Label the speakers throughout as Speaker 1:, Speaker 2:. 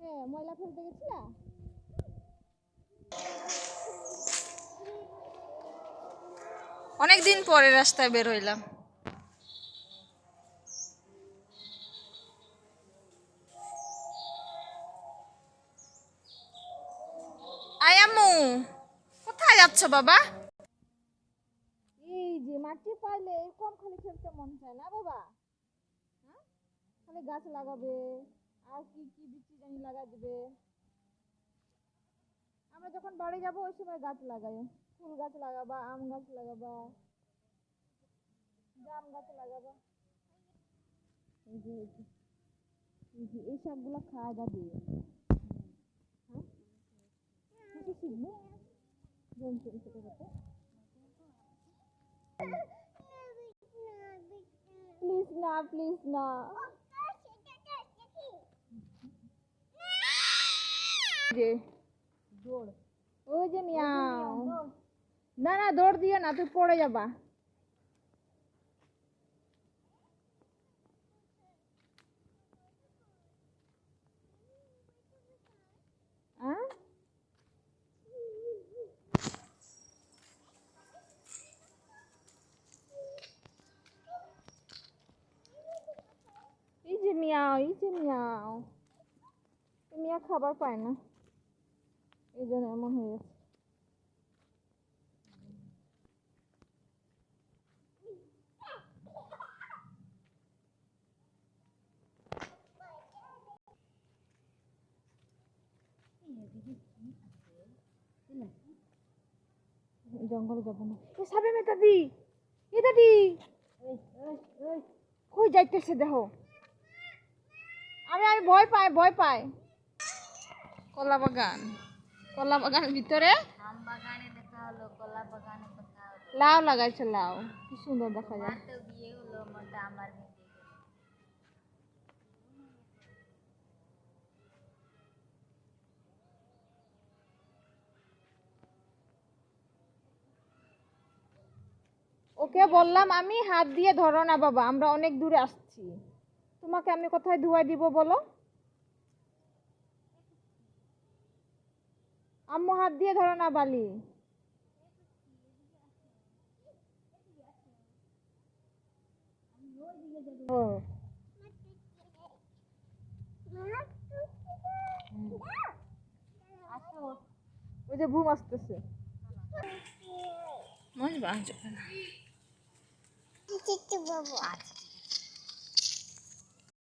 Speaker 1: হ্যাঁ ময়লা ফেলতে গেছিলা?
Speaker 2: অনেক দিন পরে রাস্তায় বের হইলাম। আম্মু কোথায় যাচ্ছ বাবা?
Speaker 1: এই যে মাটি পাইলে এরকম খালি খেলতে মন চায় না বাবা। হ্যাঁ? খালি গাছ লাগাবে। আর কি কি বিচি জানি লাগা দেবে। আমরা যখন বাড়ি যাব, ওই সময় গাছ লাগাই। ফুল গাছ লাগাবা, আম গাছ লাগাবা, জাম গাছ লাগাবা। এই যে খাওয়া যাবে। হ্যাঁ? শিখবে? প্লিজ না প্লিজ না। যে ওই যে মিয়াও। না না, দৌড় দিও না, তুই পড়ে যাবা। মিয়াও, এই যে মিয়াও। মিয়া খাবার পায় না। এই জন্য এমন হয়ে গেছে। জঙ্গলে যাব না। এ সাবে মে দাদি এ দাদি কই যাইতেছে দেখো। আমি আমি ভয় পাই ভয় পাই
Speaker 2: কলা বাগান কলা বাগানের ভিতরে
Speaker 3: বাগানে হলো
Speaker 1: লাউ লাগাইছে লাউ। কি সুন্দর দেখা যায়। ওকে বললাম আমি হাত দিয়ে ধরো না বাবা আমরা অনেক দূরে আসছি। তোমাকে আমি কোথায় ধুয়াই দিব বলো? আম্মু হাত দিয়ে ধরো না বালি। ও। ওই যে ঘুম আসতেছে।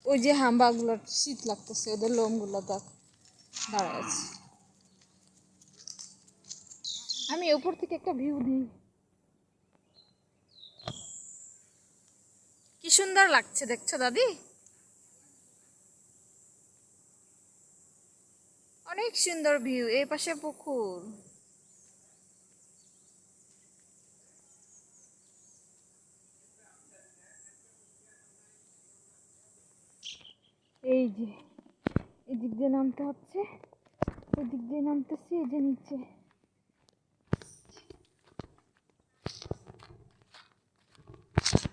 Speaker 1: ওই যে হাম্বাগুলো শীত লাগতেছে ওদের লোমগুলো দেখ দাঁড়ায় আছে। আমি উপর থেকে একটা ভিউ দিই।
Speaker 2: কি সুন্দর লাগছে দেখছ দাদি? অনেক সুন্দর ভিউ এই পাশে পুকুর।
Speaker 1: এই যে এই দিক দিয়ে নামতে হচ্ছে এদিক দিক দিয়ে নামতেছি এই যে নিচে।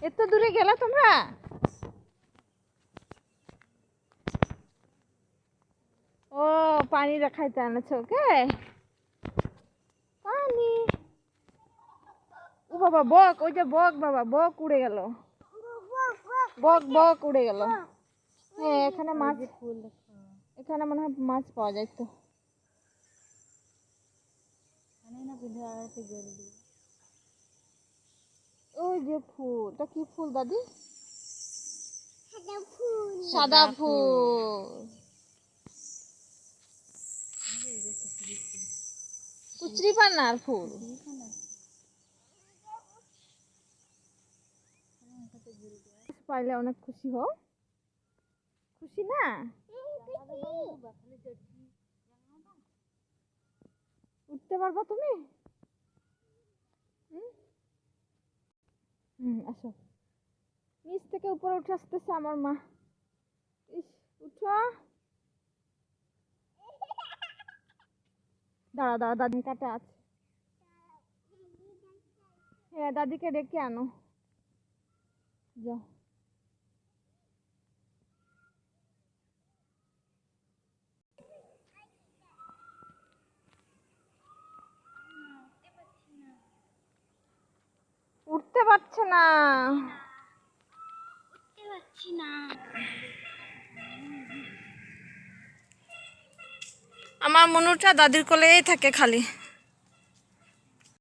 Speaker 1: এত দূরে গেলা তোমরা? ও পানি রাখাইতে আনেছো ওকে? পানি। ও বাবা বক ওই যে বক বাবা বক উড়ে গেল। বক বক উড়ে গেল। হ্যাঁ এখানে মাছ ফুল এখানে মনে হয় মাছ পাওয়া যায় তো
Speaker 3: না
Speaker 1: ওই যে ফুল এটা কি ফুল দাদি? সাদা ফুল। কুচরি পানার ফুল। পাইলে অনেক খুশি হও। খুশি না? উঠতে পারবা তুমি? আসো। নিচ থেকে উপরে উঠে আসতেছে আমার মা। ইস, উঠো। দাঁড়া দাঁড়া দাদি কাটা আছে। হ্যাঁ দাদিকে ডেকে আনো। যাও।
Speaker 3: পারছে না।
Speaker 1: আমার মনুটা দাদির কোলেই থাকে খালি।